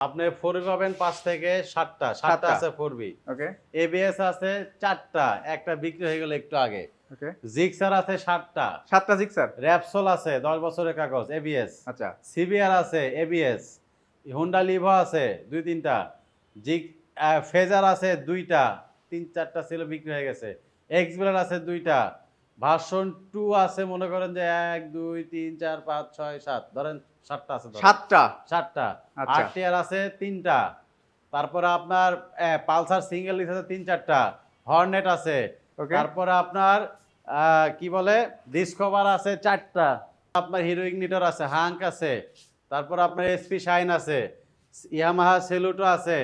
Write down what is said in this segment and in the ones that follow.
আপনি ফোর পাবেন পাঁচ থেকে সাতটা। সাতটা। আছে ফোর বি ওকে এবিএস আছে চারটা। একটা বিক্রি হয়ে গেল একটু আগে। জিক্সার আছে সাতটা। সাতটা জিক্সার র্যাপসোল আছে দশ বছরের কাগজ এবিএস আচ্ছা। সিবিআর আছে এবিএস হুন্ডা লিভো আছে দুই তিনটা। জিক ফেজার আছে দুইটা। তিন চারটা ছিল বিক্রি হয়ে গেছে। এক্সবেলার আছে দুইটা। ভার্সন টু আছে মনে করেন যে এক দুই তিন চার পাঁচ ছয় সাত। ধরেন সাতটা আছে ধরেন। সাতটা? চারটা আচ্ছা। আছে তিনটা। তারপরে আপনার পালসার সিঙ্গেল আছে তিন চারটা। হর্নেট আছে। তারপরে আপনার কি বলে? ডিসকভার আছে চারটা। আপনার হিরো ইগনিটর আছে হাঙ্ক আছে। তারপর আপনার এসপি শাইন আছে। ইয়ামাহা সেলুটো আছে।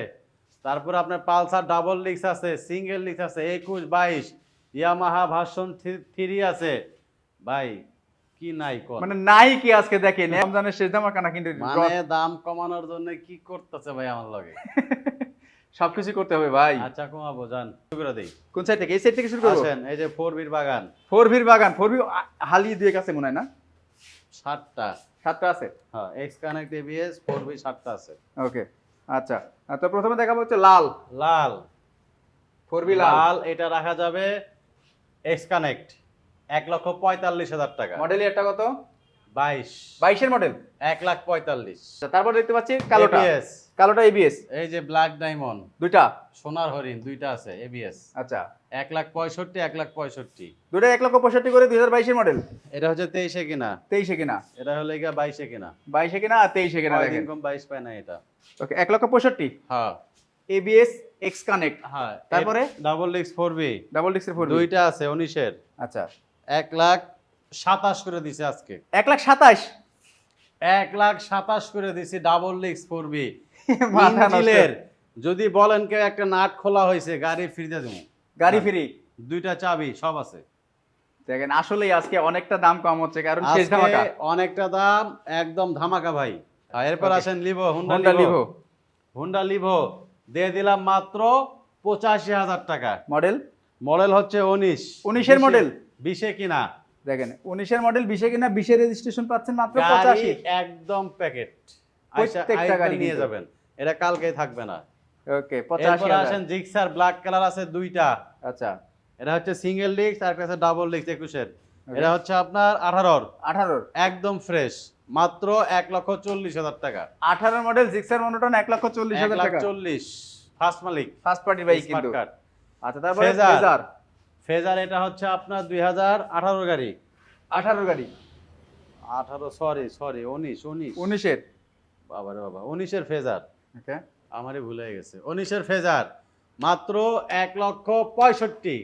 তারপর আপনার পালসার ডাবল লিক্স আছে সিঙ্গেল লিক্স আছে একুশ বাইশ। ইয়ামাহা ভার্সন থ্রি আছে। ভাই কি নাই মানে নাই কি আজকে দেখেন রমজানের শেষ দাম কানা কিন্তু মানে দাম কমানোর জন্য কি করতেছে ভাই আমার লগে? সবকিছু করতে হবে ভাই। আচ্ছা কমাবো শুরু করে দিই। কোন সাইড থেকে? এই সাইড থেকে শুরু করব? আসেন এই যে ফোর বির বাগান। ফোর ভির বাগান ফোর ভি হালি দিয়ে গেছে মনে হয় না? সাতটা। সাতটা আছে? হ্যাঁ X Connect ABS four V সাতটা আছে। ওকে আচ্ছা। তো প্রথমে দেখাবো হচ্ছে লাল। লাল। ফোর ভি লাল। লাল এটা রাখা যাবে এক্স কানেক্ট এক লক্ষ পঁয়তাল্লিশ হাজার টাকা। মডেল এটা কত? বাইশ। বাইশের মডেল? এক লাখ পঁয়তাল্লিশ। তারপর দেখতে পাচ্ছি কালোটা। কালোটা এবিএস এই যে ব্ল্যাক ডায়মন্ড দুইটা? সোনার হরিণ দুইটা আছে এবিএস আচ্ছা। এক লাখ পঁয়ষট্টি এক লাখ পঁয়ষট্টি। দুটো এক লক্ষ পঁয়ষট্টি করে দুই হাজার বাইশের মডেল। এটা হচ্ছে তেইশে কিনা। তেইশে কিনা। এটা হলে গিয়া বাইশে কিনা। বাইশে কিনা আর তেইশে কিনা কয়দিন বাইশ পায় না এটা। ওকে এক লক্ষ পঁয়ষট্টি। হ্যাঁ। এবিএস এক্স কানেক্ট হ্যাঁ তারপরে? ডাবল ডিক্স ফোর বি ডাবল ডিক্সের ফোর দুইটা আছে উনিশের। আচ্ছা। এক লাখ সাতাশ করে দিছে আজকে। এক লাখ সাতাশ? এক লাখ সাতাশ করে দিছি ডাবল ডিক্স ফোর বি যদি বলেন কেউ একটা নাট খোলা হয়েছে গাড়ি ফ্রিতে দেবো। গাড়ি ফ্রি? দুইটা চাবি সব আছে। দেখেন আসলেই আজকে অনেকটা দাম কম হচ্ছে কারণ শেষ ধামাকা। অনেকটা দাম একদম ধামাকা ভাই। এরপর. আসেন Livo Honda Livo Honda Livo দিয়ে দিলাম মাত্র পঁচাশি হাজার টাকা। মডেল মডেল হচ্ছে উনিশ। 19 এর model? বিশে কিনা? দেখেন উনিশের মডেল বিশে কিনা বিশের রেজিস্ট্রেশন পাচ্ছেন মাত্র পঁচাশি। একদম প্যাকেট প্রত্যেকটা গাড়ি নিয়ে যাবেন। এটা কালকে থাকবে না। ওকে পঁচাশি আসেন জিক্সার ব্ল্যাক কালার আছে দুইটা। আচ্ছা। এটা হচ্ছে সিঙ্গেল ডিস্ক আর ডাবল ডিস্ক একুশের। এটা হচ্ছে আপনার আঠারোর। আঠারোর। একদম ফ্রেশ মাত্র এক লক্ষ চল্লিশ হাজার টাকা। আঠারো মডেল জিক্সার মনোটন এক লক্ষ চল্লিশ হাজার টাকা। চল্লিশ। ফার্স্ট মালিক। ফার্স্ট পার্টি বাইক কিন্তু। আচ্ছা তারপরে ফেজার। ফেজার এটা হচ্ছে আপনার দুই হাজার আঠারো গাড়ি। আঠারো গাড়ি। আঠারো সরি সরি উনিশ উনিশ। উনিশের? বাবারে বাবা উনিশের ফেজার। ওকে। আমারই ভুলে গেছে। উনিশের ফেজার মাত্র এক লক্ষ পঁয়ষট্টি।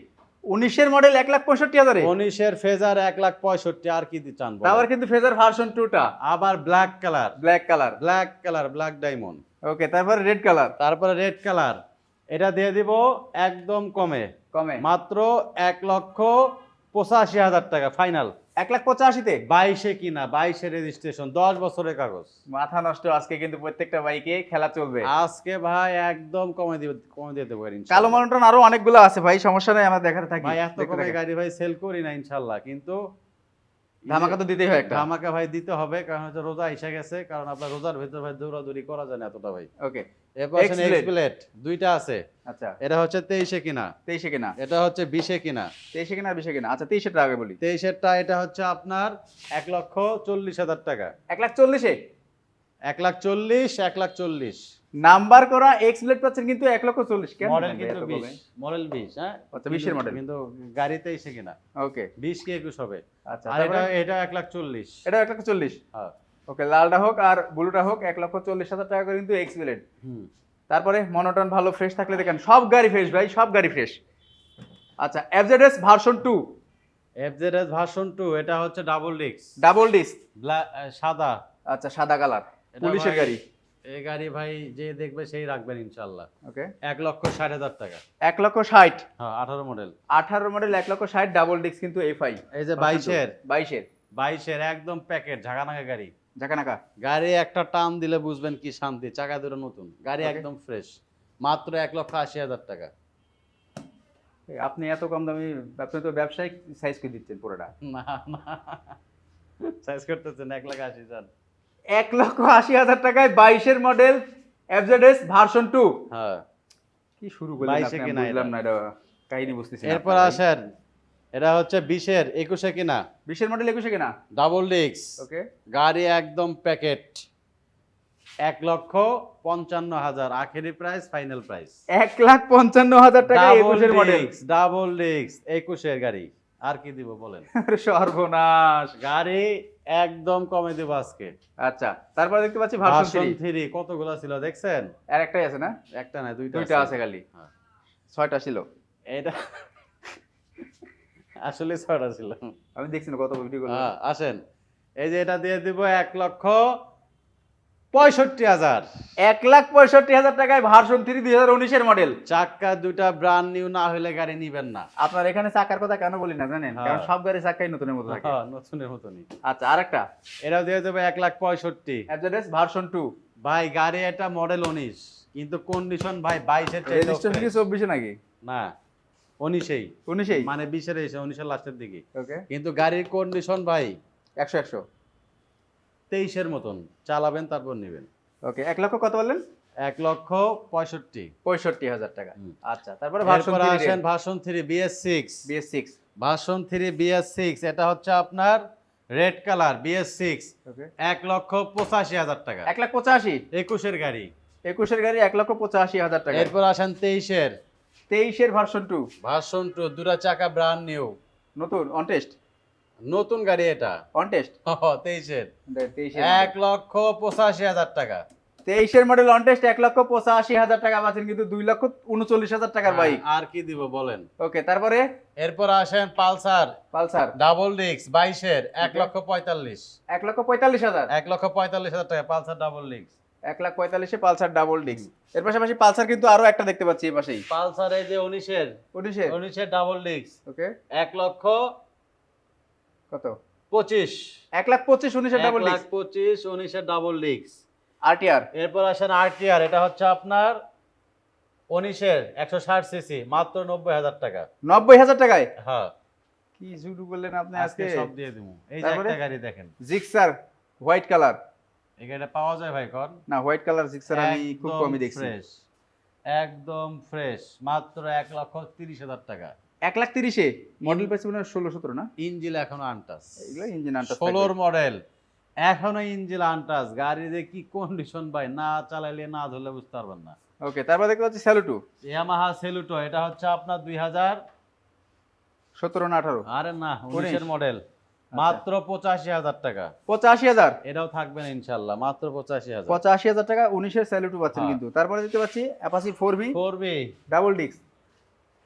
উনিশের মডেল এক লাখ পঁয়ষট্টি হাজারে? উনিশের ফেজার এক লাখ পঁয়ষট্টি আর কি চান আবার কিন্তু ফেজার ভার্সন টুটা আবার black colour black colour black colour black diamond okay তারপরে রেড কালার তারপরে রেড কালার এটা দিয়ে দিব একদম কমে। কমে। মাত্র এক লক্ষ পঁচাশি হাজার টাকা ফাইনাল। এক লাখ পঁচাশিতে? বাইশে কিনা বাইশে রেজিস্ট্রেশন দশ বছরের কাগজ। মাথা নষ্ট আজকে কিন্তু প্রত্যেকটা বাইকে খেলা চলবে। আজকে ভাই একদম কমে দিবে কমে দিতে পারি ইনশাল্লাহ। কালো মনোটন আরও অনেকগুলো আছে ভাই সমস্যা নাই আমরা দেখাতে থাকি। ভাই এত কমে গাড়ি ভাই সেল করি না ইনশাল্লাহ কিন্তু ধামাকা তো দিতেই হয় একটা। ধামাকা ভাই দিতে হবে কারণ হচ্ছে রোজা এসে গেছে কারণ আপনার রোজার ভেতর ভাই দৌড়াদৌড়ি করা যায় না এতটা ভাই। ওকে। দুইটা আছে। আচ্ছা। এটা হচ্ছে তেইশে কিনা। তেইশে কিনা। এটা হচ্ছে বিশে কিনা। তেইশে কিনা বিশে কিনা? আচ্ছা তেইশের আগে বলি। তেইশেরটা এটা হচ্ছে আপনার এক লক্ষ চল্লিশ হাজার টাকা। এক লাখ চল্লিশে? এক লাখ চল্লিশ এক লাখ চল্লিশ। নাম্বার করা এক্স প্লেট পাচ্ছেন কিন্তু এক লক্ষ চল্লিশ। কেন মডেল কিন্তু বিশ। মডেল বিশ হ্যাঁ? আচ্ছা, 20 এর কিন্তু গাড়িতে এসে কিনা। ওকে বিশ কি একুশ হবে? আচ্ছা এটা এটা এক লাখ চল্লিশ। এটা এক লক্ষ চল্লিশ। হ্যাঁ। ওকে লালটা হোক আর ব্লুটা হোক এক লক্ষ চল্লিশ হাজার টাকা করে কিন্তু এক্স প্লেট হুম। তারপরে মনোটন ভালো ফ্রেশ থাকলে দেখেন সব গাড়ি ফ্রেশ ভাই সব গাড়ি ফ্রেশ আচ্ছা FZS version two FZS version two এটা হচ্ছে ডাবল ডিস্ক ডাবল ডিস্ক সাদা। আচ্ছা সাদা কালার পুলিশের গাড়ি। এই গাড়ি ভাই যে দেখবে সেই রাখবেন ইনশাল্লাহ। ওকে। এক লক্ষ ষাট হাজার টাকা। এক লক্ষ ষাট। হ্যাঁ আঠারো মডেল আঠারো মডেল এক লক্ষ ষাট ডাবল ডিস্ক কিন্তু এফআই এই যে বাইশের। বাইশের। বাইশের একদম প্যাকেট ঝাঁকানাকা গাড়ি। ঝাঁকানাকা গাড়ি একটা টান দিলে বুঝবেন কি শান্তি চাকা দুটো নতুন গাড়ি একদম ফ্রেশ মাত্র এক লক্ষ আশি হাজার টাকা। আপনি এত কম দামি আপনি তো ব্যবসায়িক সাইজ করে দিচ্ছেন পুরোটা। না না সাইজ করতেছেন এক লাখ আশি হাজার। এক লক্ষ আশি হাজার টাকায় বাইশের মডেল এফজেডএস ভার্সন টু হ্যাঁ। কি শুরু করলেন বাইশে কিনা বুঝলাম না এটা কাহিনী বুঝতেছি এরপর আসেন এটা হচ্ছে বিশের একুশে কিনা? বিশের মডেল একুশে কিনা? ডাবল ডিক্স ওকে গাড়ি একদম প্যাকেট এক লক্ষ পঞ্চান্ন হাজার আখেরি প্রাইস ফাইনাল প্রাইস এক লাখ পঞ্চান্ন হাজার টাকা একুশের মডেল ডাবল ডিক্স একুশের গাড়ি। আর কি দিব বলেন? সর্বনাশ। গাড়ি একদম কমে দেবো আজকে। আচ্ছা তারপর দেখতে পাচ্ছি ভার্সন থ্রি কতগুলো ছিল দেখছেন? আর একটাই আছে না? একটা না দুইটা দুইটা আছে খালি। হ্যাঁ। ছয়টা ছিল। এটা আসলে ছয়টা ছিল। আমি দেখছি না কত ভিডিও হ্যাঁ, আসেন। এই যে এটা দিয়ে দিব এক লক্ষ পঁয়ষট্টি হাজার। এক লাখ পঁয়ষট্টি হাজার টাকায় ভার্সন থ্রি দুই হাজার উনিশের মডেল দুইটা ব্রান্ড নিউ না হলে গাড়ি নিবেন না। আপনার এখানে চাকার কথা কেন বলি না জানেন? হ্যাঁ। কারণ সব গাড়ি চাকাই নতুনের মতো থাকে। হ্যাঁ, নতুনের মতনই। আচ্ছা আরেকটা। এটাও দিয়ে দেবো এক লাখ পঁয়ষট্টি। অ্যাড্রেস ভার্সন টু ভাই গাড়ি এটা মডেল উনিশ কিন্তু কন্ডিশন ভাই বাইশের রেজিস্ট্রেশন কি চব্বিশে নাকি? না। উনিশেই। উনিশেই? মানে বিশের এসে উনিশের লাস্টের দিকে। ওকে। কিন্তু গাড়ির কন্ডিশন ভাই একশো একশো। তেইশের মতন। চালাবেন তারপর নেবেন। ওকে এক লক্ষ কত বললেন? এক লক্ষ পঁয়ষট্টি। পঁয়ষট্টি হাজার টাকা। আচ্ছা তারপরে এরপর আসেন version three BS six BS six version three BS six এটা হচ্ছে আপনার রেড কালার বিএস সিক্স এক লক্ষ পঁচাশি হাজার টাকা। এক লাখ পঁচাশি? একুশের গাড়ি। একুশের গাড়ি এক লক্ষ পঁচাশি হাজার টাকা। এরপর আসেন তেইশের। তেইশের ভার্সন টু ভার্সন টু দুটা চাকা ব্রান্ড নিউ নতুন অন টেস্ট নতুন গাড়ি এটা। অন টেস্ট তেইশের। এক লক্ষ পঁচাশি হাজার টাকা। তেইশের মডেল অন টেস্ট এক লক্ষ পঁচাশি হাজার টাকা পাচ্ছেন কিন্তু দুই লক্ষ উনচল্লিশ হাজার টাকার বাইক হ্যাঁ, আর কি দিব বলেন? ওকে তারপরে? এরপর আসেন পালসার। পালসার। ডাবল ডিক্স বাইশের এক লক্ষ পঁয়তাল্লিশ। এক লক্ষ পঁয়তাল্লিশ হাজার। এক লক্ষ পঁয়তাল্লিশ হাজার টাকা পালসার ডাবল ডিক্স এক লাখ পঁয়তাল্লিশে পালসার ডাবল ডিস্ক এর পাশাপাশি পালসার কিন্তু আরও একটা দেখতে পাচ্ছি এই পাশেই। পালসার এই যে উনিশের। উনিশে উনিশের ডাবল ডিক্স ওকে। এক লক্ষ কত? পঁচিশ। এক লাখ পঁচিশ উনিশের ডাবল ডিস্ক পঁচিশ উনিশের ডাবল ডিক্স আরটিআর এরপর আসেন আরটিআর এটা হচ্ছে আপনার উনিশের একশো ষাট সিসি মাত্র নব্বই হাজার টাকা। নব্বই হাজার টাকায়? হ্যাঁ। কি শুরু করলেন আপনি আজকে আজকে? সব দিয়ে দিব। এই যে একটা গাড়ি দেখেন। জিক্সার হোয়াইট কালার এই গাড়িটা পাওয়া যায় ভাই কন? না হোয়াইট কালার জিক্সার আমি খুব কমই দেখছি। ফ্রেশ একদম ফ্রেশ মাত্র এক লক্ষ তিরিশ হাজার টাকা। এক লাখ তিরিশে? মডেল পাইছে মনে ষোলো সতেরো না? ইঞ্জিল এখনও আনটাস। এগুলো ইঞ্জিন আনটা ষোলোর মডেল এখনও ইঞ্জিল আনটাস। গাড়িতে কি কন্ডিশন ভাই না চালাইলে না ধরলে বুঝতে পারবেন না। ওকে তারপর দেখতে পাচ্ছি স্যালুটু ইয়ামাহা সেলুটো এটা হচ্ছে আপনার দুই হাজার সতেরো না আঠারো? আরে না উনিশের মডেল। মাত্র পঁচাশি হাজার টাকা। পঁচাশি হাজার? এটাও থাকবে না ইনশাল্লাহ মাত্র পঁচাশি হাজার। পঁচাশি হাজার টাকা উনিশের স্যালুটু পাচ্ছেন হ্যাঁ। কিন্তু। তারপরে দেখতে পাচ্ছি Apache four V four V double disc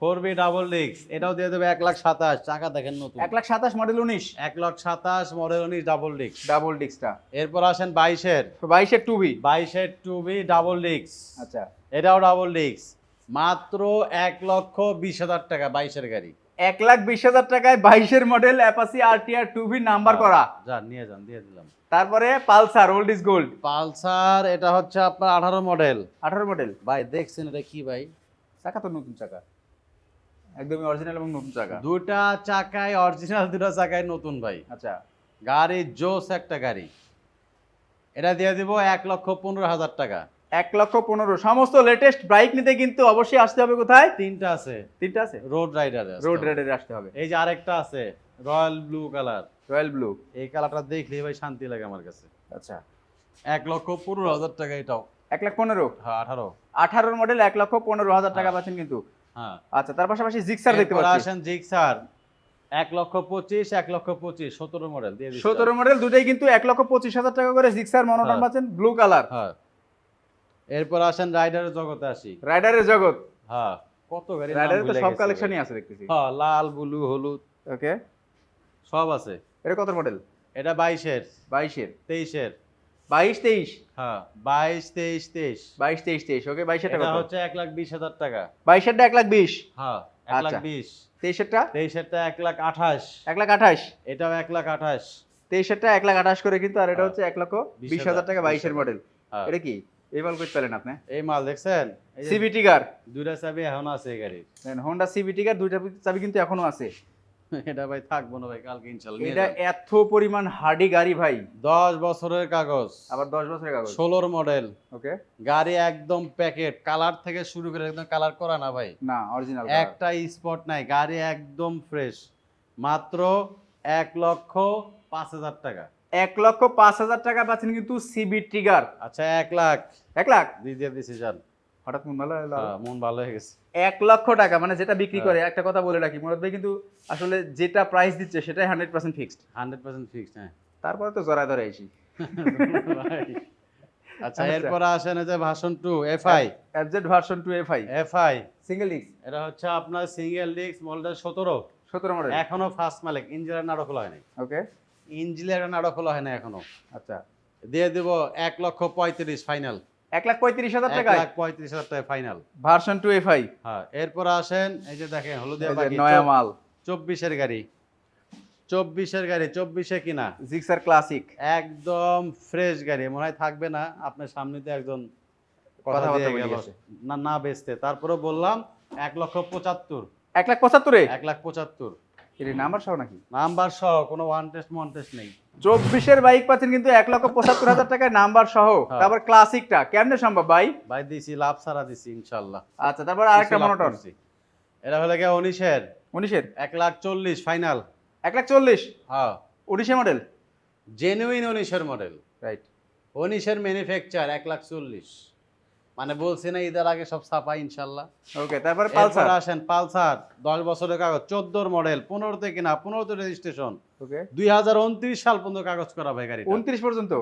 four V double ডিক্স এটাও দিয়ে দেবে এক লাখ সাতাশ চাকা দেখেন নতুন। এক লাখ সাতাশ মডেল উনিশ। এক লাখ সাতাশ মডেল উনিশ ডাবল ডিক্স ডাবল ডিস্কটা এরপর আসেন বাইশের। বাইশের টু বি বাইশের টু বি ডাবল ডিক্স আচ্ছা। এটাও ডাবল ডিক্স মাত্র এক লক্ষ বিশ হাজার টাকা বাইশের গাড়ি। এক লাখ বিশ হাজার টাকায় বাইশের model Apache RTR two V number করা। যান নিয়ে যান দিয়ে দিলাম। তারপরে Pulsar old is gold Pulsar এটা হচ্ছে আপনার আঠারো মডেল আঠারো মডেল ভাই দেখছেন এটা কি ভাই? চাকা তো নতুন চাকা। একদমই অরিজিনাল এবং নতুন চাকা। দুটা চাকায় অরিজিনাল দুটা চাকায় নতুন ভাই। আচ্ছা। গাড়ি জোস একটা গাড়ি। এটা দিয়ে দিব এক লক্ষ পনেরো হাজার টাকা। এক লক্ষ পনেরো। সমস্ত লেটেস্ট বাইক নিতে কিন্তু অবশ্যই আসতে হবে কোথায়? তিনটা আছে। তিনটা আছে? রোড রাইডার রোড রাইডারে আসতে হবে। এই যে আরেকটা আছে royal blue colour royal blue এই কালারটা দেখলে ভাই শান্তি লাগে আমার কাছে। আচ্ছা। এক লক্ষ পনেরো হাজার টাকা এটাও। এক লাখ পনেরো? হ্যাঁ আঠারো। আঠারোর মডেল এক লক্ষ পনেরো হাজার টাকা হ্যাঁ। পাচ্ছেন কিন্তু। হ্যাঁ। আচ্ছা তার পাশাপাশি জিক্সার দেখতে এরপর পাচ্ছি। আসেন জিক্সার এক লক্ষ পঁচিশ এক লক্ষ পঁচিশ সতেরো মডেল সতেরো মডেল দুটাই কিন্তু এক লক্ষ পঁচিশ হাজার টাকা করে জিক্সার মনোটন হ্যাঁ। পাচ্ছেন ব্লু কালার হ্যাঁ। এরপর আসেন রাইডারের জগতে আসি। রাইডারের জগৎ? হ্যাঁ। কত গাড়ি রাইডারের তো সব কালেকশনই আছে দেখতেছি। হ্যাঁ লাল ব্লু হলুদ। ওকে। সব আছে। এটা কত মডেল এটা বাইশের। বাইশের। তেইশের। বাইশ তেইশ? হ্যাঁ বাইশ তেইশ তেইশ। বাইশ তেইশ তেইশ। ওকে বাইশেরটা এটা কত? হচ্ছে এক লাখ বিশ হাজার টাকা। বাইশেরটা এক লাখ বিশ? হ্যাঁ এক লাখ আচ্ছা। বিশ। তেইশেরটা? তেইশেরটা এক লাখ আঠাশ। এক লাখ আঠাশ? এটাও এক লাখ আঠাশ। তেইশেরটা এক লাখ আঠাশ করে কিন্তু আর এটা হ্যাঁ। হচ্ছে এক লক্ষ বিশ হাজার টাকা বাইশের মডেল হ্যাঁ। এটা কি? এই মাল করতে পারেন আপনি? এই মাল দেখছেন? সিবিটি কার দুইটা চাবি এখন আছে এই গাড়ির। হোন্ডা সিবিটি কার দুইটা চাবি কিন্তু এখনও আছে। এটা ভাই থাকব না ভাই কালকে ইনশাল্লাহ এটা এত পরিমাণ হার্ডি গাড়ি ভাই। দশ বছরের কাগজ। আবার দশ বছরের কাগজ। ষোলোর মডেল ওকে গাড়ি একদম প্যাকেট কালার থেকে শুরু করে একদম কালার করা না ভাই। না অরিজিনাল একটা স্পট নাই গাড়ি একদম ফ্রেশ মাত্র এক লক্ষ পাঁচ হাজার টাকা। এক লক্ষ পাঁচ হাজার টাকা পাচ্ছেন কিন্তু সিবি ট্রিগার আচ্ছা এক লাখ। এক লাখ? দিয়ে দিছি যান হঠাৎ মন ভালো হলো। হ্যাঁ, মন ভালো হয়ে গেছে। এক লক্ষ টাকা মানে যেটা বিক্রি হ্যাঁ। করে একটা কথা বলে রাখি মুরাদ ভাই কিন্তু আসলে যেটা প্রাইস দিচ্ছে সেটাই hundred percent fixed hundred percent fixed হ্যাঁ। তারপরে তো জড়ায় ধরে ভাই। আচ্ছা আচ্ছা। এরপর আসেন যে version two FI FZ version two F I FI single disc এটা হচ্ছে আপনার সিঙ্গেল ডিস্ক মডেল সতেরো। সতেরো মডেল এখনও ফার্স্ট মালিক ইঞ্জিনের নাড়ো খোলা হয় নাই। ওকে ইঞ্জিনের নাড়ো খোলা হয় না এখনও। আচ্ছা। দিয়ে দিব এক লক্ষ পঁয়ত্রিশ ফাইনাল এক লাখ পঁয়ত্রিশ হাজার টাকা এক লাখ পঁয়ত্রিশ হাজার টাকা final version two F I হ্যাঁ এরপর আসেন এই যে দেখেন হলুদিয়া পাখি নয়া মাল। চব্বিশের গাড়ি। চব্বিশের গাড়ি চব্বিশে কিনা? জিক্সার ক্লাসিক একদম ফ্রেশ গাড়ি মনে হয় থাকবে না আপনার সামনে তো একজন কথা দিয়ে গেল। না না বেচতে। তারপরে বললাম এক লক্ষ পঁচাত্তর। এক লাখ পঁচাত্তরে? এক লাখ পঁচাত্তর। এর নাম্বার সহ নাকি? নাম্বার সহ কোনো ওয়ান টেস্ট ওয়ান টেস্ট নেই। চব্বিশের বাইক পাচ্ছেন কিন্তু এক লক্ষ পঁচাত্তর হাজার টাকায় নাম্বার সহ। হ্যাঁ। তারপর ক্লাসিকটা কেমনে সম্ভব ভাই? ভাই দিছি লাভ সারা দিছি ইনশাল্লাহ। আচ্ছা তারপর আরেকটা মনোটর। এটা হলে গিয়ে উনিশের। উনিশের? এক লাখ চল্লিশ ফাইনাল এক লাখ চল্লিশ? হ্যাঁ। উনিশে মডেল জেনুইন উনিশের মডেল রাইট উনিশের ম্যানুফ্যাকচার এক লাখ চল্লিশ। মানে বলছি না ঈদের আগে সব ছাপা ইনশাল্লাহ। ওকে তারপরে পালসার? আসেন পালসার দশ বছরের কাগজ চোদ্দোর মডেল পনেরোতে কিনা পনেরোতে রেজিস্ট্রেশন ওকে দুই হাজার উনত্রিশ সাল পর্যন্ত কাগজ করা ভাই গাড়ি উনত্রিশ পর্যন্ত?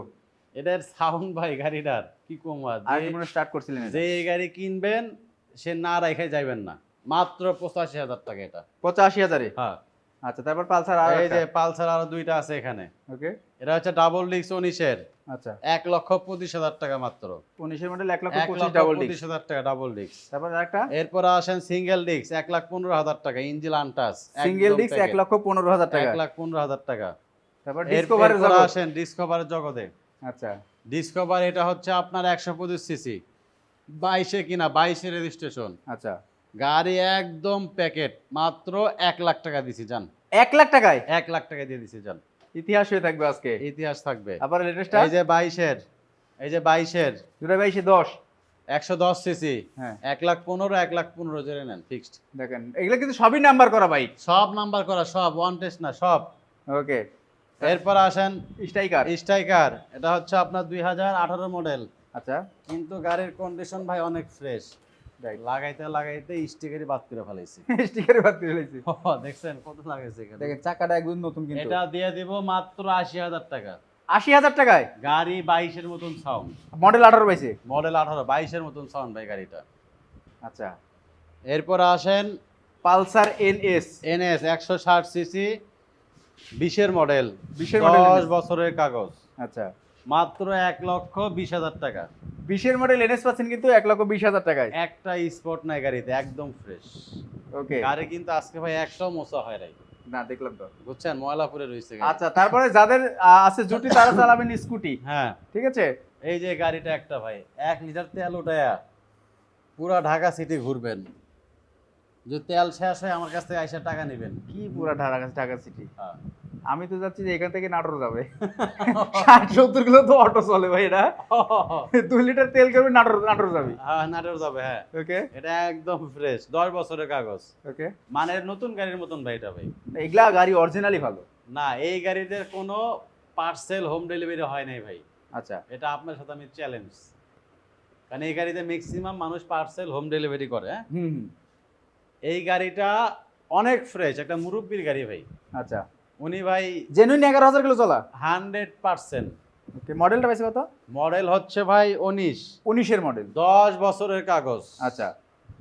এটার সাউন্ড ভাই গাড়িটার কি কম মনে স্টার্ট করছিলেন যে এই গাড়ি কিনবেন সে না রেখে যাইবেন না। মাত্র পঁচাশি হাজার টাকা এটা। পঁচাশি হাজারে? হ্যাঁ। আচ্ছা তারপর পালসার আর এই যে পালসার আরও দুইটা আছে এখানে। ওকে। এটা হচ্ছে ডাবল ডিস্ক উনিশের। আচ্ছা। এক লক্ষ পঁচিশ হাজার টাকা মাত্র। উনিশের মডেল এক লক্ষ এক পঁচিশ লক্ষ ডাবল ডিস্ক পঁচিশ হাজার টাকা ডাবল ডিস্ক তারপর আরেকটা? এরপর আসেন সিঙ্গেল ডিস্ক এক লাখ পনেরো হাজার টাকা ইঞ্জিল আনটাস সিঙ্গেল ডিস্ক এক লক্ষ পনেরো হাজার টাকা। এক লাখ পনেরো হাজার টাকা। তারপর এর- ডিসকভারের জগৎ আসেন ডিসকভারের জগতে। আচ্ছা। ডিসকভার এটা হচ্ছে আপনার একশো পঁচিশ সিসি বাইশে কিনা বাইশে রেজিস্ট্রেশন আচ্ছা। গাড়ি একদম প্যাকেট মাত্র এক লাখ টাকা দিছি যান এক লাখ টাকায়? এক লাখ টাকা দিয়ে দিছি যান ইতিহাস হয়ে থাকবে আজকে। ইতিহাস থাকবে। আবার লেটেস্টটা এই যে বাইশের এই যে বাইশের। দুটা বাইশে দশ। একশো দশ সিসি হ্যাঁ। এক লাখ পনেরো এক লাখ পনেরো জেনে নেন ফিক্সড দেখেন এগুলো কিন্তু সবই নাম্বার করা বাইক। সব নাম্বার করা সব ওয়ান টেস্ট না সব। ওকে এরপর আসেন স্ট্রাইকার স্ট্রাইকার এটা হচ্ছে আপনার দুই হাজার আঠারো মডেল আচ্ছা। কিন্তু গাড়ির কন্ডিশন ভাই অনেক ফ্রেশ. লাগাইতে লাগাইতে স্টিকারই বাদ করে ফেলাইছি। স্টিকারে বাদ করে ফেলেছি দেখছেন কত লাগাইছে এখানে। দেখেন চাকাটা একদম নতুন কিন্তু। এটা দিয়ে দিব মাত্র আশি হাজার টাকা। আশি হাজার টাকায়? গাড়ি বাইশের মতন সাউন্ড মডেল আঠারো পাইছে? মডেল আঠারো বাইশের মতন সাউন্ড ভাই গাড়িটা। আচ্ছা। এরপর আসেন পালসার এন এস এনএস একশো ষাট সিসি বিশের মডেল 20 এর model দশ বছরের কাগজ। আচ্ছা। মাত্র এক লক্ষ বিশ হাজার টাকা। বিশের মডেল এনএস পাচ্ছেন কিন্তু এক লক্ষ বিশ হাজার টাকায়। একটা স্পট নাই গাড়িতে একদম ফ্রেশ ওকে গাড়ি কিন্তু আজকে ভাই একটাও মোছা হয় নাই। না দেখলাম তো। বুঝছেন? ময়লা পরে রয়েছে আচ্ছা তারপরে যাদের আছে জুটি তারা চালাবেন স্কুটি হ্যাঁ। ঠিক আছে? এই যে গাড়িটা একটা ভাই এক লিটার তেল উঠায়া পুরা ঢাকা সিটি ঘুরবেন। যদি তেল শেষ হয় আমার কাছ থেকে আইসা টাকা নেবেন। কি পুরা ঢাকা ঢাকা সিটি হ্যাঁ। আমি তো যাচ্ছি যে এখান থেকে নাটোর যাবে। ষাট সত্তর কিলো তো অটো চলে ভাই এটা। দুই লিটার তেল করবে নাটোর নাটোর যাবে। হ্যাঁ নাটোর যাবে হ্যাঁ। ওকে এটা একদম ফ্রেশ দশ বছরের কাগজ। ওকে মানের নতুন গাড়ির মতন ভাই এটা ভাই। এগুলা গাড়ি অরিজিনালি ভালো? না এই গাড়িতে কোনো পার্সেল হোম ডেলিভারি হয় নাই ভাই। আচ্ছা। এটা আপনার সাথে আমি চ্যালেঞ্জ কারণ এই গাড়িতে ম্যাক্সিমাম মানুষ পার্সেল হোম ডেলিভারি করে হ্যাঁ? হুম এই গাড়িটা অনেক ফ্রেশ একটা মুরব্বীর গাড়ি ভাই। আচ্ছা। উনি ভাই জেনুইন এগারো হাজার কিলো চলা? Hundred percent. ওকে মডেলটা পাইছে কত? মডেল হচ্ছে ভাই উনিশ। উনিশের মডেল। দশ বছরের কাগজ। আচ্ছা।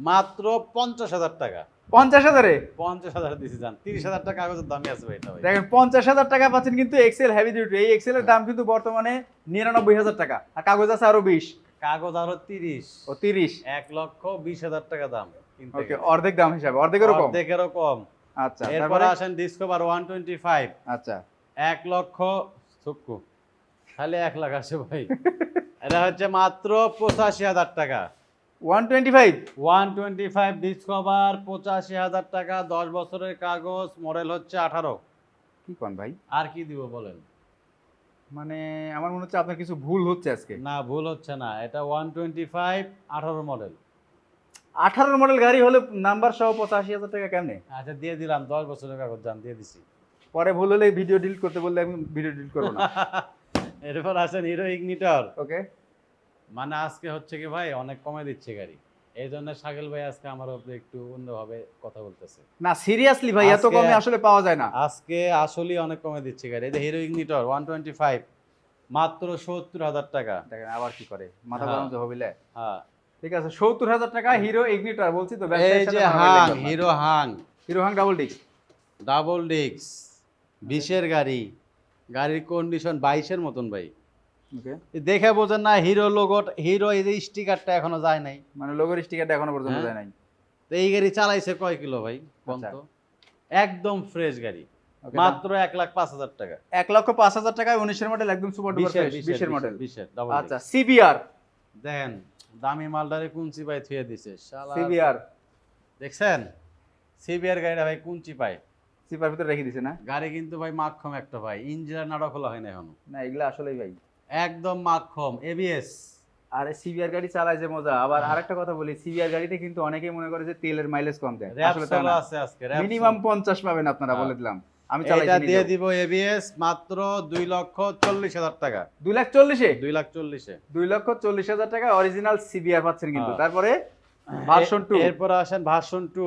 মাত্র পঞ্চাশ হাজার টাকা। পঞ্চাশ হাজারে? পঞ্চাশ হাজার দিছি যান তিরিশ হাজার টাকা কাগজের দামই আছে ভাই দেখেন পঞ্চাশ হাজার টাকা পাচ্ছেন কিন্তু এক্সেল হেভি ডিউটি এই এক্সেল এর দাম কিন্তু বর্তমানে নিরানব্বই হাজার টাকা। আর কাগজ আছে আরও বিশ। কাগজ আরও তিরিশ। ও তিরিশ। এক লক্ষ বিশ হাজার টাকা দাম ওকে অর্ধেক দাম হিসাবে অর্ধেকেরও কম। অর্ধেকেরও কম। আচ্ছা এরপরে আসেন ডিসকভার ওয়ান টোয়েন্টি ফাইভ আচ্ছা। এক লক্ষ থুকু খালি এক লাখ আছে ভাই। এটা হচ্ছে মাত্র পঁচাশি হাজার টাকা। One twenty five one twenty five Discover পঁচাশি হাজার টাকা দশ বছরের কাগজ মডেল হচ্ছে আঠারো। কি কোন ভাই? আর কি দিব বলেন? মানে আমার মনে হচ্ছে আপনার কিছু ভুল হচ্ছে আজকে। না ভুল হচ্ছে না। এটা ওয়ান টোয়েন্টি ফাইভ আঠারো মডেল আঠারো মডেল গাড়ি হলে নাম্বার সহ পঁচাশি হাজার টাকা কেমনে? আচ্ছা দিয়ে দিলাম দশ বছরের কাগজ যান দিয়ে দিছি। পরে ভুল হলে ভিডিও ডিলিট করতে বললে আমি ভিডিও ডিলিট করব না। এরপর আছেন হিরো ইগনিটর। ওকে মানে আজকে হচ্ছে কি ভাই অনেক কমে দিচ্ছে গাড়ি। এই জন্য শাকিল ভাই আজকে আমার উপরে একটু অন্যভাবে কথা বলতেছে। না সিরিয়াসলি ভাই এত কমে আসলে পাওয়া যায় না। আজকে আসলেই অনেক কমে দিচ্ছে গাড়ি। এই যে Hero Ignitor one twenty five মাত্র সত্তর হাজার টাকা। দেখেন আবার কি করে? মাথা হ্যাঁ। গরম তো হবিলে। হ্যাঁ। ঠিক আছে সত্তর হাজার টাকা হিরো ইগনিটর বলছি তো এই যে Hang hero Hang. Hero Hang double disc double ডিক্স বিশের গাড়ি গাড়ির কন্ডিশন বাইশের মতন ভাই। দেখে বোঝেন না হিরো লোগো হিরো এই যে স্টিকারটা এখনও যায় নাই। মানে লোগোর স্টিকারটা এখনও পর্যন্ত হ্যাঁ। যায় নাই। তো এই গাড়ি চালাইছে কয় কিলো ভাই কোন আচ্ছা। একদম ফ্রেশ গাড়ি। মাত্র এক লাখ পাঁচ হাজার টাকা। এক লক্ষ পাঁচ হাজার টাকায় উনিশের মডেল একদম সুপার বিশের মডেল আচ্ছা সিবিআর দেখেন। দামি মালদারে কুঞ্চি পাই থুয়ে দিছে সিবিআর দেখছেন? সিবিআর গাড়িটা ভাই কুঞ্চি পায়। সিপার ভিতরে রেখে দিছে না? গাড়ি কিন্তু ভাই মাক্ষম একটা ভাই ইঞ্জিনের নাড়া খোলা হয় না এখনও। না এগুলা আসলেই ভাই। একদম মাক্ষম এবিএস আরে সিবিআর গাড়ি চালায় যে মজা। আবার আরেকটা কথা বলি সিবিআর গাড়িতে কিন্তু অনেকেই মনে করে যে তেলের মাইলেজ কম দেয়। আসলে তা না? আছে আজকে মিনিমাম পঞ্চাশ পাবেন আপনারা হ্যাঁ। বলে দিলাম। আমি এটা দিয়ে দিব এবিএস মাত্র দুই লক্ষ চল্লিশ হাজার টাকা। দুই লাখ চল্লিশে? দুই লাখ চল্লিশে। দুই লক্ষ চল্লিশ হাজার টাকা অরিজিনাল সিবিআর পাচ্ছেন কিন্তু। হ্যাঁ। তারপরে ভার্সন টু এরপর আসেন ভার্সন টু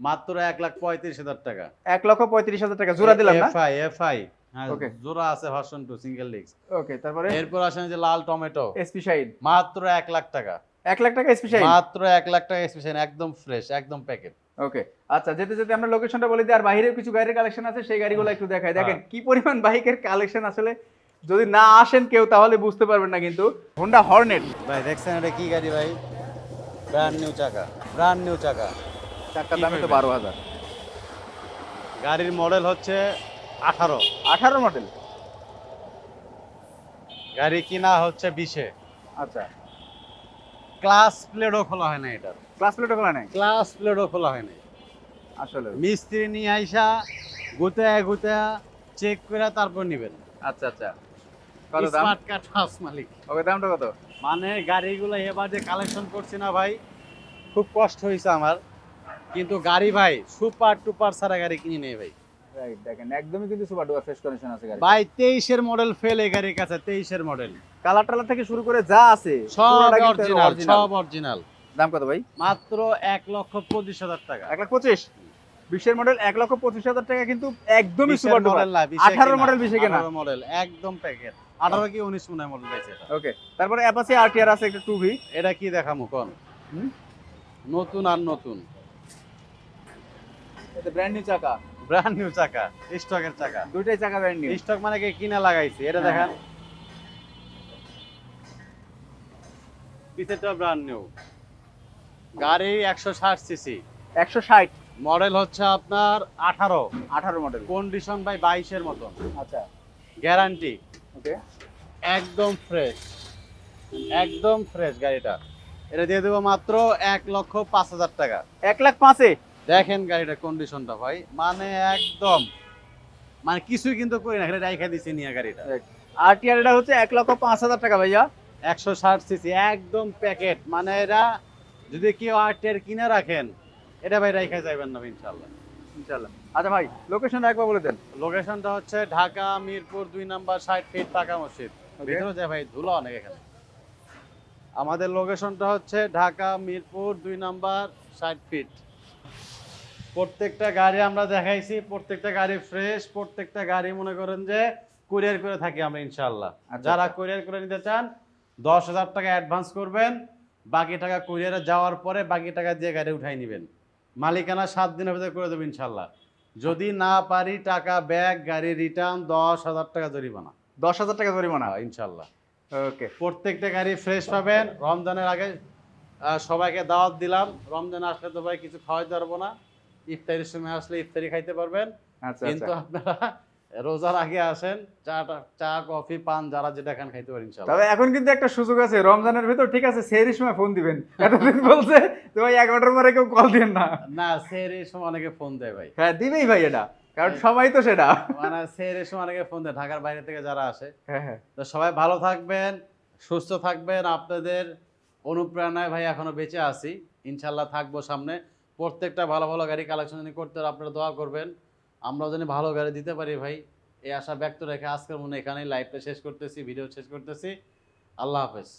মাত্র এক লাখ পঁয়ত্রিশ হাজার টাকা। এক লক্ষ পঁয়ত্রিশ হাজার টাকা জোড়া দিলাম এফআই এফআই। হ্যাঁ. জোড়া আছে version two single disc okay তারপরে? এরপর আসেন যে লাল টমেটো। এসপি শাইন মাত্র এক লাখ টাকা। এক লাখ টাকা এসপি শাইন মাত্র এক লাখ টাকা স্পেশাল একদম ফ্রেশ একদম প্যাকেট ওকে আচ্ছা যেতে যেতে আমরা লোকেশনটা বলে দিই আর বাইরেও কিছু গাড়ির কালেকশন আছে সেই গাড়িগুলো একটু দেখাই। দেখেন হ্যাঁ। কি পরিমাণ বাইকের কালেকশন আসলে যদি না আসেন কেউ তাহলে বুঝতে পারবেন না কিন্তু। হোন্ডা হর্নেট ভাই দেখছেন এটা কি গাড়ি ভাই? ব্র্যান্ড নিউ চাকা ব্র্যান্ড নিউ চাকা। চারটার দাম তো? বারো হাজার। গাড়ির মডেল হচ্ছে আঠারো। আঠারো মডেল গাড়ি কিনা হচ্ছে বিশে। আচ্ছা। ক্লাস প্লেটও খোলা হয় না এটার। ক্লাস প্লেটও খোলা নেই? ক্লাস প্লেটও খোলা হয় না আসলে। মিস্ত্রি নিয়ে আইসা গুতায় গুতায় চেক করে তারপর নিবেন। আচ্ছা আচ্ছা। কত দাম? স্মার্ট কার্ড হাউস মালিক। ওকে দামটা কত? মানে গাড়িগুলো এবার যে কালেকশন করছি না ভাই খুব কষ্ট হয়েছে আমার। কিন্তু গাড়ি ভাই সুপার টুপার ছাড়া গাড়ি কিনে নেই ভাই। রাইট দেখেন একদমই কিন্তু সুপার ডুপার ফ্রেশ কন্ডিশন আছে গাড়ি ভাই মডেল ফেল এই গাড়ির কাছে মডেল কালার টালার থেকে শুরু করে যা আছে সব অরিজিনাল সব অরিজিনাল দাম কত ভাই? মাত্র এক লক্ষ পঁচিশ হাজার টাকা। এক লাখ পঁচিশ? বিশের মডেল এক লক্ষ পঁচিশ হাজার টাকা কিন্তু একদমই সুপার ডুপার মডেল না আঠারো মডেল বিশে কেনা। মডেল একদম প্যাকেট আঠারো কি উনিশ মনে মডেল পাইছে ওকে তারপরে অ্যাপাসি আরটিআর আছে একটা টু ভি এটা কি দেখামু কোন? নতুন আর নতুন। এটা ব্র্যান্ড নিউ চাকা। ব্র্যান্ড নিউ চাকা স্টকের চাকা। দুইটাই চাকা ব্র্যান্ড নিউ স্টক মানে কি কিনা লাগাইছে এটা দেখেন। পিছেরটা ব্র্যান্ড নিউ গাড়ি একশো ষাট সিসি। একশো ষাট? মডেল হচ্ছে আপনার আঠারো। আঠারো মডেল। কন্ডিশন বাই বাইশের মতন। আচ্ছা। গ্যারান্টি। ওকে। একদম ফ্রেশ। একদম ফ্রেশ গাড়িটা। এটা দিয়ে দেবো মাত্র এক লক্ষ পাঁচ হাজার টাকা। এক লাখ পাঁচে? দেখেন গাড়িটার কন্ডিশনটা ভাই। মানে একদম। মানে কিছুই কিন্তু করি না খালি রাইখা দিছি নিয়ে গাড়িটা। আর আরটিআর এটা হচ্ছে এক লক্ষ পাঁচ হাজার টাকা ভাইয়া। একশো ষাট সিসি একদম প্যাকেট মানে এরা যদি কেউ আটের কিনে রাখেন এটা ভাই রাইখা যাবেন না ইনশাল্লাহ ইনশাল্লাহ আচ্ছা ভাই লোকেশনটা একবার বলে দেন। লোকেশনটা হচ্ছে ঢাকা মিরপুর দুই নাম্বার ষাট ফিট পাকা মসজিদ. ভিতরে যায় ভাই ধুলো অনেক এখানে। আমাদের লোকেশনটা হচ্ছে ঢাকা মিরপুর দুই নাম্বার ষাট ফিট প্রত্যেকটা গাড়ি আমরা দেখাইছি প্রত্যেকটা গাড়ি ফ্রেশ প্রত্যেকটা গাড়ি মনে করেন যে কুরিয়ার করে থাকি আমরা ইনশাল্লাহ আচ্ছা, যারা আচ্ছা। কুরিয়ার করে নিতে চান দশ হাজার টাকা অ্যাডভান্স করবেন। বাকি টাকা কুরিয়ারে যাওয়ার পরে বাকি টাকা দিয়ে গাড়ি উঠাই নেবেন। মালিকানা সাত দিনের ভিতরে করে দেবো ইনশাল্লাহ যদি না পারি টাকা ব্যাগ গাড়ি রিটার্ন দশ হাজার টাকা জরিমানা। দশ হাজার টাকা জরিমানা? হ্যাঁ, ইনশাল্লাহ ওকে। প্রত্যেকটা গাড়ি ফ্রেশ পাবেন। রমজানের আগে সবাইকে দাওয়াত দিলাম। রমজান আসলে তো ভাই কিছু খাওয়াইতে পারব না। ইফতারির সময় আসলে ইফতারি খাইতে পারবেন। আচ্ছা কিন্তু আচ্ছা। আপনারা রোজার আগে আসেন চা চা কফি পান যারা যেটা খান খাইতে পারেন তবে এখন কিন্তু একটা সুযোগ আছে রমজানের ভিতর ঠিক আছে সেহরির সময় ফোন দিবেন। এতদিন বলছে তো ভাই এগারোটার পরে কেউ কল দিন না। না সেরের সময় অনেকে ফোন দেয় ভাই। হ্যাঁ দিবেই ভাই এটা কারণ সবাই তো সেটা। মানে সেরের সময় অনেকে ফোন দেয় ঢাকার বাইরে থেকে যারা আসে। হ্যাঁ হ্যাঁ। তো সবাই ভালো থাকবেন সুস্থ থাকবেন আপনাদের অনুপ্রেরণায় ভাই এখনও বেঁচে আছি। ইনশাল্লাহ থাকব সামনে। প্রত্যেকটা ভালো ভালো গাড়ি কালেকশন করতে আপনারা দোয়া করবেন। আমরাও যেন ভালো গাড়ি দিতে পারি ভাই। এই আশা ব্যক্ত রেখে আজকের মনে এখানেই লাইভটা শেষ করতেছি ভিডিও শেষ করতেছি। আল্লাহ হাফেজ।